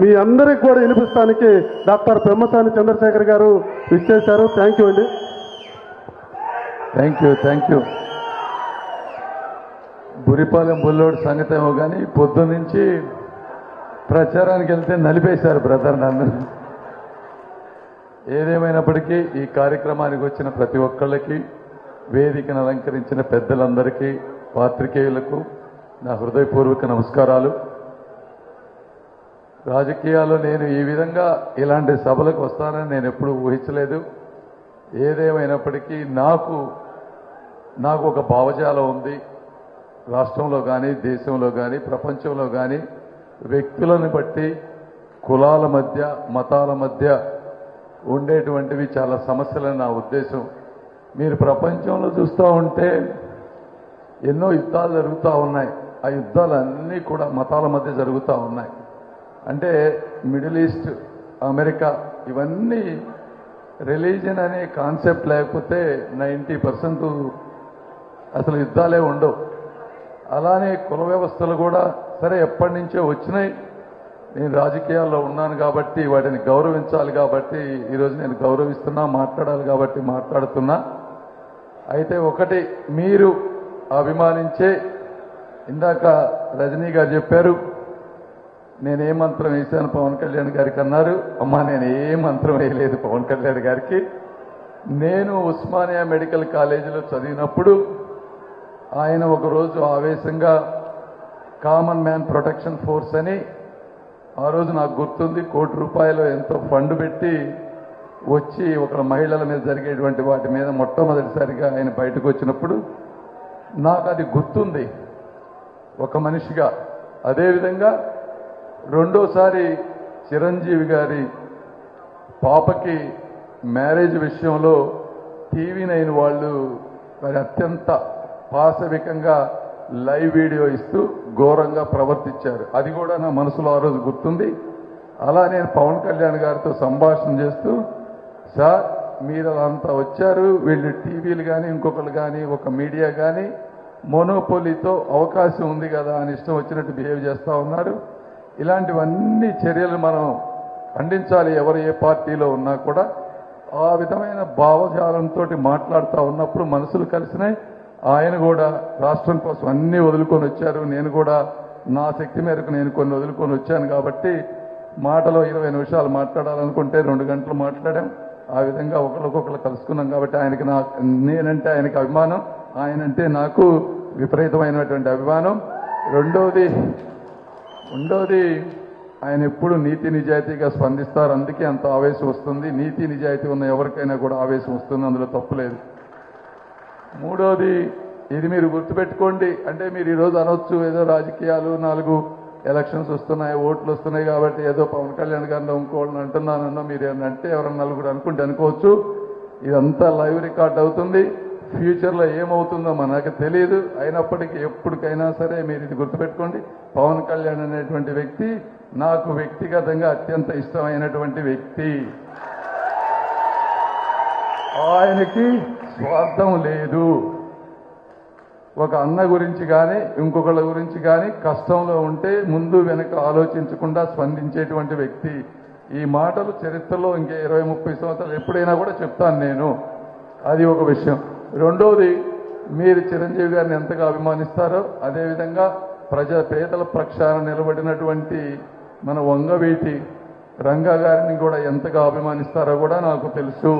మీ అందరికి కూడా వినిపిస్తానికి డాక్టర్ పెమ్మసాని చంద్రశేఖర్ గారు ఇచ్చేశారు థ్యాంక్ యూ అండి. Thank you thank you Buripalem Bullodu సంగతి ఏమో కానీ పొద్దు నుంచి ప్రచారానికి వెళ్తే నలిపేశారు బ్రదర్ నన్ను. ఏదేమైనప్పటికీ ఈ కార్యక్రమానికి వచ్చిన ప్రతి ఒక్కళ్ళకి వేదికను అలంకరించిన పెద్దలందరికీ పాత్రికేయులకు నా హృదయపూర్వక నమస్కారాలు. రాజకీయాల్లో నేను ఈ విధంగా ఇలాంటి సభలకు వస్తానని నేను ఎప్పుడూ ఊహించలేదు. ఏదేమైనప్పటికీ నాకు నాకు ఒక భావజాలం ఉంది. రాష్ట్రంలో కానీ దేశంలో కానీ ప్రపంచంలో కానీ వ్యక్తులను బట్టి కులాల మధ్య మతాల మధ్య ఉండేటువంటివి చాలా సమస్యలని నా ఉద్దేశం. మీరు ప్రపంచంలో చూస్తూ ఉంటే ఎన్నో యుద్ధాలు జరుగుతూ ఉన్నాయి. ఆ యుద్ధాలన్నీ కూడా మతాల మధ్య జరుగుతూ ఉన్నాయి. అంటే మిడిల్ ఈస్ట్ అమెరికా ఇవన్నీ రిలీజన్ అనే కాన్సెప్ట్ లేకపోతే నైంటీ పర్సెంట్ అసలు యుద్ధాలే ఉండవు. అలానే కుల వ్యవస్థలు కూడా సరే ఎప్పటి నుంచో వచ్చినాయి. నేను రాజకీయాల్లో ఉన్నాను కాబట్టి వాటిని గౌరవించాలి కాబట్టి ఈరోజు నేను గౌరవిస్తున్నా మాట్లాడాలి కాబట్టి మాట్లాడుతున్నా. అయితే ఒకటి మీరు అభిమానించే ఇందాక రజనీ గారు చెప్పారు నేను ఏ మంత్రం వేశాను పవన్ కళ్యాణ్ గారికి అన్నారు. అమ్మా నేను ఏ మంత్రం వేయలేదు పవన్ కళ్యాణ్ గారికి. నేను ఉస్మానియా మెడికల్ కాలేజీలో చదివినప్పుడు ఆయన ఒకరోజు ఆవేశంగా కామన్ మ్యాన్ ప్రొటెక్షన్ ఫోర్స్ అని ఆ రోజు నాకు గుర్తుంది కోటి రూపాయలు ఎంతో ఫండ్ పెట్టి వచ్చి ఒక మహిళల మీద జరిగేటువంటి వాటి మీద మొట్టమొదటిసారిగా ఆయన బయటకు వచ్చినప్పుడు నాకు అది గుర్తుంది. ఒక మనిషిగా. అదేవిధంగా రెండోసారి చిరంజీవి గారి పాపకి మ్యారేజ్ విషయంలో టీవీ నైన్ వాళ్ళు మరి అత్యంత పాశవికంగా లైవ్ వీడియో ఇస్తూ ఘోరంగా ప్రవర్తించారు. అది కూడా నా మనసులో ఆ రోజు గుర్తుంది. అలా నేను పవన్ కళ్యాణ్ గారితో సంభాషణ చేస్తూ సార్ మీరు అంతా వచ్చారు. వీళ్ళు టీవీలు కానీ ఇంకొకరు కానీ ఒక మీడియా కానీ మోనోపోలీతో అవకాశం ఉంది కదా అని ఇష్టం వచ్చినట్టు బిహేవ్ చేస్తూ ఉన్నారు. ఇలాంటివన్నీ చర్యలు మనం ఖండించాలి. ఎవరు ఏ పార్టీలో ఉన్నా కూడా ఆ విధమైన భావజాలంతో మాట్లాడుతూ ఉన్నప్పుడు మనసులు కలిసినాయి. ఆయన కూడా రాష్ట్రం కోసం అన్నీ వదులుకొని వచ్చారు. నేను కూడా నా శక్తి మేరకు నేను కొన్ని వదులుకొని వచ్చాను కాబట్టి మాటలో ఇరవై నిమిషాలు మాట్లాడాలనుకుంటే రెండు గంటలు మాట్లాడాం. ఆ విధంగా ఒకరికొకరు కలుసుకున్నాం కాబట్టి ఆయనకి నా నేనంటే ఆయనకి అభిమానం ఆయనంటే నాకు విపరీతమైనటువంటి అభిమానం. రెండవది ఉండవది ఆయన ఎప్పుడు నీతి నిజాయితీగా స్పందిస్తారు అందుకే అంత ఆవేశం వస్తుంది. నీతి నిజాయితీ ఉన్న ఎవరికైనా కూడా ఆవేశం వస్తుంది అందులో తప్పులేదు మూడోది ఇది మీరు గుర్తుపెట్టుకోండి. అంటే మీరు ఈరోజు అనొచ్చు ఏదో రాజకీయాలు నాలుగు ఎలక్షన్స్ వస్తున్నాయి ఓట్లు వస్తున్నాయి కాబట్టి ఏదో పవన్ కళ్యాణ్ గారిని ఇంకోళ్ళని అంటున్నానన్నా మీరు అంటే ఎవరన్నా నలుగురు అనుకుంటే అనుకోవచ్చు. ఇదంతా లైవ్ రికార్డ్ అవుతుంది. ఫ్యూచర్లో ఏమవుతుందో మనకు తెలియదు అయినప్పటికీ ఎప్పటికైనా సరే మీరు ఇది గుర్తుపెట్టుకోండి. పవన్ కళ్యాణ్ అనేటువంటి వ్యక్తి నాకు వ్యక్తిగతంగా అత్యంత ఇష్టమైనటువంటి వ్యక్తి. ఆయనకి స్వార్థం లేదు. ఒక అన్న గురించి కానీ ఇంకొకళ్ళ గురించి కానీ కష్టంలో ఉంటే ముందు వెనక ఆలోచించకుండా స్పందించేటువంటి వ్యక్తి. ఈ మాటలు చరిత్రలో ఇంకే ఇరవై ముప్పై సంవత్సరాలు ఎప్పుడైనా కూడా చెప్తాను నేను. అది ఒక విషయం. రెండవది మీరు చిరంజీవి గారిని ఎంతగా అభిమానిస్తారో అదేవిధంగా ప్రజా పేదల పక్షాన నిలబడినటువంటి మన వంగవీటి రంగా గారిని కూడా ఎంతగా అభిమానిస్తారో కూడా నాకు తెలుసు.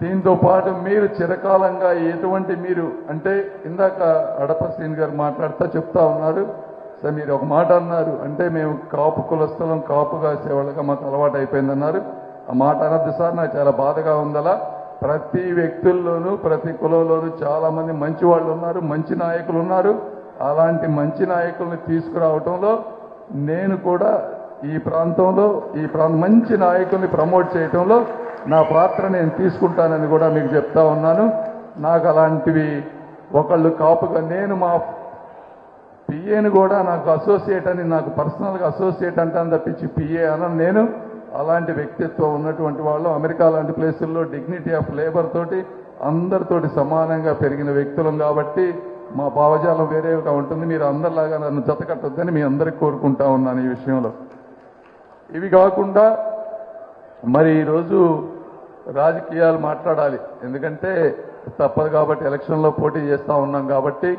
దీంతో పాటు మీరు చిరకాలంగా ఎటువంటి మీరు అంటే ఇందాక అడప శ్రీని గారు మాట్లాడుతూ చెప్తా ఉన్నారు సార్ మీరు ఒక మాట అన్నారు అంటే మేము కాపు కులస్థలం కాపు కాసేవాళ్ళగా మాకు అలవాటు అయిపోయిందన్నారు ఆ మాట అనద్దు సార్ నాకు చాలా బాధగా ఉందలా. ప్రతి వ్యక్తుల్లోనూ ప్రతి కులంలోనూ చాలా మంది మంచి వాళ్ళు ఉన్నారు మంచి నాయకులు ఉన్నారు. అలాంటి మంచి నాయకుల్ని తీసుకురావటంలో నేను కూడా ఈ ప్రాంతంలో ఈ ప్రాంతం మంచి నాయకుల్ని ప్రమోట్ చేయటంలో నా పాత్ర నేను తీసుకుంటానని కూడా మీకు చెప్తా ఉన్నాను. నాకు అలాంటివి ఒకళ్ళు కాపుగా నేను మా పిఏని కూడా నాకు అసోసియేట్ అని నాకు పర్సనల్గా అసోసియేట్ అంటాను తప్పించి పిఏ అనను నేను. అలాంటి వ్యక్తిత్వం ఉన్నటువంటి వాళ్ళు అమెరికా లాంటి ప్లేసుల్లో డిగ్నిటీ ఆఫ్ లేబర్ తోటి అందరితోటి సమానంగా పెరిగిన వ్యక్తులం కాబట్టి మా భావజాలం వేరేగా ఉంటుంది. మీరు అందరిలాగా నన్ను జతకట్టొద్దని మీ అందరికి కోరుకుంటా ఉన్నాను ఈ విషయంలో. ఇవి కాకుండా మరి ఈరోజు రాజకీయాలు మాట్లాడాలి. ఎందుకంటే తప్పదు కాబట్టి ఎలక్షన్లో పోటీ చేస్తూ ఉన్నాం కాబట్టి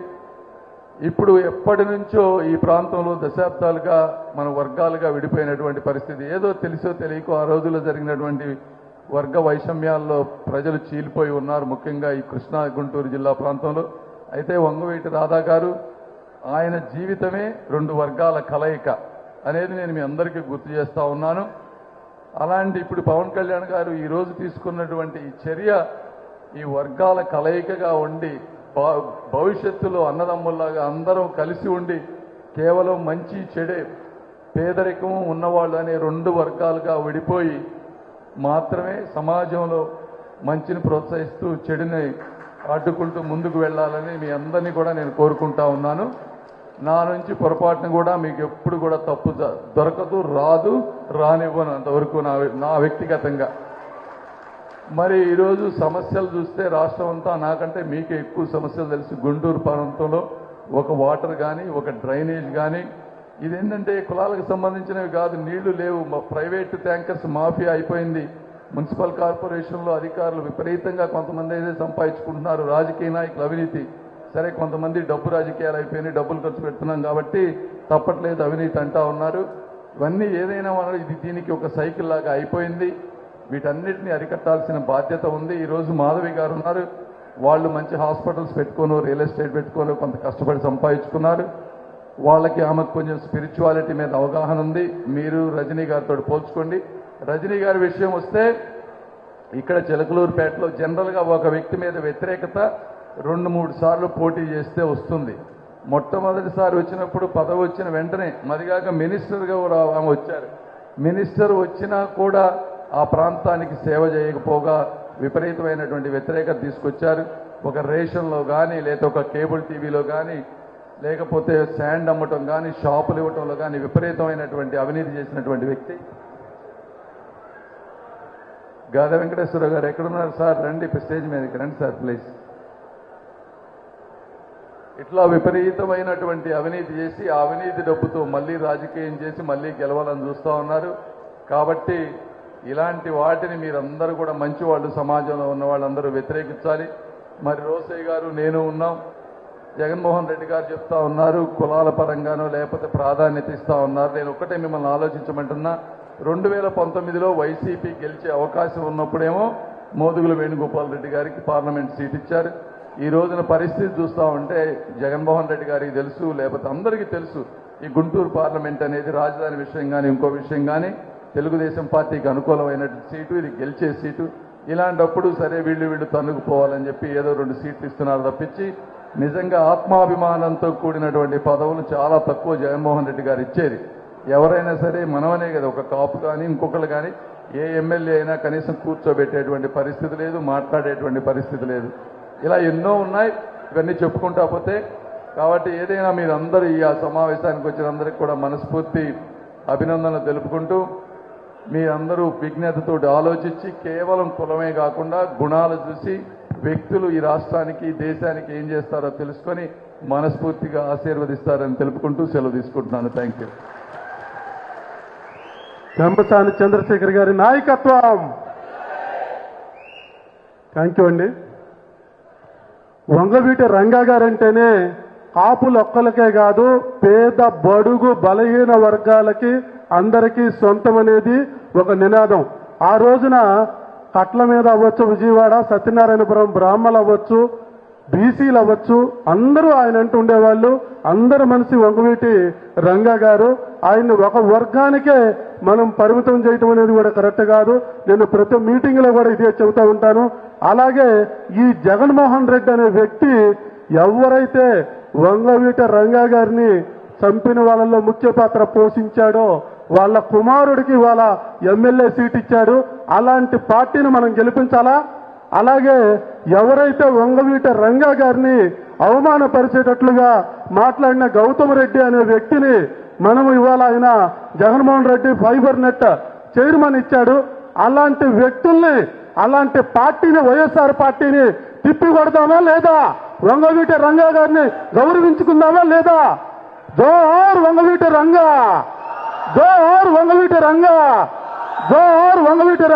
ఇప్పుడు ఎప్పటి నుంచో ఈ ప్రాంతంలో దశాబ్దాలుగా మన వర్గాలుగా విడిపోయినటువంటి పరిస్థితి. ఏదో తెలుసో తెలియకో ఆ రోజుల్లో జరిగినటువంటి వర్గ వైషమ్యాల్లో ప్రజలు చీలిపోయి ఉన్నారు ముఖ్యంగా ఈ కృష్ణా గుంటూరు జిల్లా ప్రాంతంలో. అయితే వంగవీటి రాధా గారు ఆయన జీవితమే రెండు వర్గాల కలయిక అనేది నేను మీ అందరికీ గుర్తు చేస్తా ఉన్నాను. అలాంటి ఇప్పుడు పవన్ కళ్యాణ్ గారు ఈరోజు తీసుకున్నటువంటి ఈ చర్య ఈ వర్గాల కలయికగా ఉండి భవిష్యత్తులో అన్నదమ్ముల్లాగా అందరం కలిసి ఉండి కేవలం మంచి చెడే పేదరికం ఉన్నవాళ్ళు అనే రెండు వర్గాలుగా విడిపోయి మాత్రమే సమాజంలో మంచిని ప్రోత్సహిస్తూ చెడుని అడ్డుకుంటూ ముందుకు వెళ్ళాలని మీ అందరినీ కూడా నేను కోరుకుంటా ఉన్నాను. నా నుంచి పొరపాటును కూడా మీకు ఎప్పుడు కూడా తప్పు దొరకదు రాదు రానివ్వను అంతవరకు నా నా వ్యక్తిగతంగా. మరి ఈరోజు సమస్యలు చూస్తే రాష్ట్రం అంతా నాకంటే మీకే ఎక్కువ సమస్యలు తెలుసు. గుంటూరు ప్రాంతంలో ఒక వాటర్ కానీ ఒక డ్రైనేజ్ కానీ ఇదేంటంటే కులాలకు సంబంధించినవి కాదు నీళ్ళు లేవు మా ప్రైవేట్ ట్యాంకర్స్ మాఫియా అయిపోయింది. మున్సిపల్ కార్పొరేషన్లో అధికారులు విపరీతంగా కొంతమంది అయితే సంపాదించుకుంటున్నారు రాజకీయ నాయకులు అవినీతి. సరే కొంతమంది డబ్బు రాజకీయాలు అయిపోయినాయి డబ్బులు ఖర్చు పెడుతున్నాం కాబట్టి తప్పట్లేదు అవినీతి అంటా ఉన్నారు. ఇవన్నీ ఏదైనా ఇది దీనికి ఒక సైకిల్ లాగా అయిపోయింది. వీటన్నిటిని అరికట్టాల్సిన బాధ్యత ఉంది. ఈరోజు మాధవి గారు ఉన్నారు. వాళ్ళు మంచి హాస్పిటల్స్ పెట్టుకోను రియల్ ఎస్టేట్ పెట్టుకోను కొంత కష్టపడి సంపాదించుకున్నారు. వాళ్ళకి ఆమెకు కొంచెం స్పిరిచువాలిటీ మీద అవగాహన ఉంది. మీరు రజనీ గారితో పోల్చుకోండి. రజనీ గారి విషయం వస్తే ఇక్కడ చిలకలూరుపేటలో జనరల్గా ఒక వ్యక్తి మీద వ్యతిరేకత రెండు మూడు సార్లు పోటీ చేస్తే వస్తుంది. మొట్టమొదటిసారి వచ్చినప్పుడు పదవి వచ్చిన వెంటనే మరిగాక మినిస్టర్గా కూడా ఆమె వచ్చారు. మినిస్టర్ వచ్చినా కూడా ఆ ప్రాంతానికి సేవ చేయకపోగా విపరీతమైనటువంటి వ్యతిరేకత తీసుకొచ్చారు. ఒక రేషన్లో కానీ లేదా ఒక కేబుల్ టీవీలో కానీ లేకపోతే శాండ్ అమ్మటం కానీ షాపులు ఇవ్వటంలో కానీ విపరీతమైనటువంటి అవినీతి చేసినటువంటి వ్యక్తి. గాద వెంకటేశ్వర గారు ఎక్కడున్నారు సార్? రండి స్టేజ్ మీదకి రండి సార్ ప్లీజ్. ఇట్లా విపరీతమైనటువంటి అవినీతి చేసి ఆ అవినీతి డబ్బుతో మళ్ళీ రాజకీయం చేసి మళ్ళీ గెలవాలని చూస్తా ఉన్నారు. కాబట్టి ఇలాంటి వాటిని మీరందరూ కూడా మంచి వాళ్ళు సమాజంలో ఉన్న వాళ్ళందరూ వ్యతిరేకించాలి. మరి రోసయ్య గారు నేను ఉన్నాం. జగన్మోహన్ రెడ్డి గారు చెప్తా ఉన్నారు కులాల పరంగానో లేకపోతే ప్రాధాన్యత ఇస్తా ఉన్నారు. నేను ఒక్కటే మిమ్మల్ని ఆలోచించమంటున్నా. రెండు వేల పంతొమ్మిదిలో వైసీపీ గెలిచే అవకాశం ఉన్నప్పుడేమో మోదుగుల వేణుగోపాల్ రెడ్డి గారికి పార్లమెంట్ సీట్ ఇచ్చారు. ఈ రోజున పరిస్థితి చూస్తా ఉంటే జగన్మోహన్ రెడ్డి గారికి తెలుసు లేకపోతే అందరికీ తెలుసు ఈ గుంటూరు పార్లమెంట్ అనేది రాజధాని విషయం కానీ ఇంకో విషయం కానీ తెలుగుదేశం పార్టీకి అనుకూలమైన సీటు ఇది గెలిచే సీటు. ఇలాంటప్పుడు సరే వీళ్ళు వీళ్ళు తన్నుకుపోవాలని చెప్పి ఏదో రెండు సీట్లు ఇస్తున్నారు తప్పించి నిజంగా ఆత్మాభిమానంతో కూడినటువంటి పదవులు చాలా తక్కువ జగన్మోహన్ రెడ్డి గారు ఇచ్చేది. ఎవరైనా సరే మనమనే కదా ఒక కాపు కానీ ఇంకొకరు కానీ ఏ ఎమ్మెల్యే అయినా కనీసం కూర్చోబెట్టేటువంటి పరిస్థితి లేదు మాట్లాడేటువంటి పరిస్థితి లేదు. ఇలా ఎన్నో ఉన్నాయి ఇవన్నీ చెప్పుకుంటా పోతే కాబట్టి ఏదైనా మీరందరూ ఈ ఆ సమావేశానికి వచ్చినందరికి కూడా మనస్ఫూర్తి అభినందనలు తెలుపుకుంటూ మీరందరూ విజ్ఞతతో ఆలోచించి కేవలం కులమే కాకుండా గుణాలు చూసి వ్యక్తులు ఈ రాష్ట్రానికి దేశానికి ఏం చేస్తారో తెలుసుకొని మనస్ఫూర్తిగా ఆశీర్వదిస్తారని తెలుపుకుంటూ సెలవు తీసుకుంటున్నాను. థ్యాంక్ యూ పెంపసాని చంద్రశేఖర్ గారి నాయకత్వం! థ్యాంక్ యూ అండి. వంగవీటి రంగా గారంటేనే కాపులు ఒక్కలకే కాదు పేద బడుగు బలహీన వర్గాలకి అందరికీ సొంతం అనేది ఒక నినాదం. ఆ రోజున కట్ల మీద అవ్వచ్చు విజయవాడ సత్యనారాయణపురం బ్రాహ్మలు అవ్వచ్చు బీసీలు అవ్వచ్చు అందరూ ఆయన అంటూ ఉండేవాళ్ళు. అందరి మనిషి వంగవీటి రంగా గారు. ఆయన్ని ఒక వర్గానికే మనం పరిమితం చేయటం అనేది కూడా కరెక్ట్ కాదు. నేను ప్రతి మీటింగ్లో కూడా ఇదే చెబుతూ ఉంటాను. అలాగే ఈ జగన్మోహన్ రెడ్డి అనే వ్యక్తి ఎవరైతే వంగవీట రంగా గారిని చంపిన వాళ్ళలో ముఖ్య పాత్ర పోషించాడో వాళ్ళ కుమారుడికి వాళ్ళ ఎమ్మెల్యే సీట్ ఇచ్చాడు. అలాంటి పార్టీని మనం గెలిపించాలా? అలాగే ఎవరైతే వంగవీట రంగా గారిని అవమానపరిచేటట్లుగా మాట్లాడిన గౌతమ్ రెడ్డి అనే వ్యక్తిని మనము ఇవాళ ఆయన Jaganmohan Reddy fiber net chairman ఇచ్చాడు. అలాంటి వ్యక్తుల్ని అలాంటి పార్టీని వైఎస్ఆర్ పార్టీని తిప్పి కొడదామా లేదా? వంగవీటి రంగా గారిని గౌరవించుకుందామా లేదా? జోహార్ వంగవీటి రంగా! జోహార్ వంగవీటి రంగా జోహార్ వంగవీటి రంగా